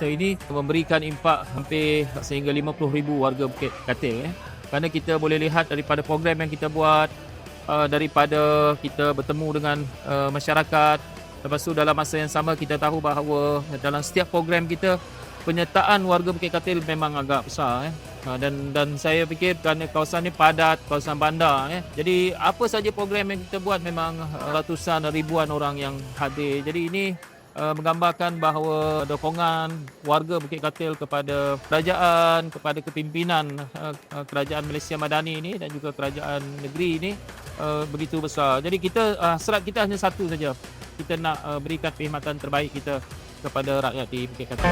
kita ini memberikan impak hampir sehingga 50,000 warga Bukit Katil eh. kerana kita boleh lihat daripada program yang kita buat uh, daripada kita bertemu dengan uh, masyarakat lepas tu dalam masa yang sama kita tahu bahawa dalam setiap program kita penyertaan warga Bukit Katil memang agak besar eh. Ha, dan dan saya fikir kerana kawasan ni padat, kawasan bandar eh. Jadi apa saja program yang kita buat memang ratusan ribuan orang yang hadir. Jadi ini uh, menggambarkan bahawa dukungan warga Bukit Katil kepada kerajaan, kepada kepimpinan uh, kerajaan Malaysia Madani ini dan juga kerajaan negeri ini uh, begitu besar. Jadi kita uh, serat kita hanya satu saja. Kita nak uh, berikan perkhidmatan terbaik kita kepada rakyat di Bukit Katil.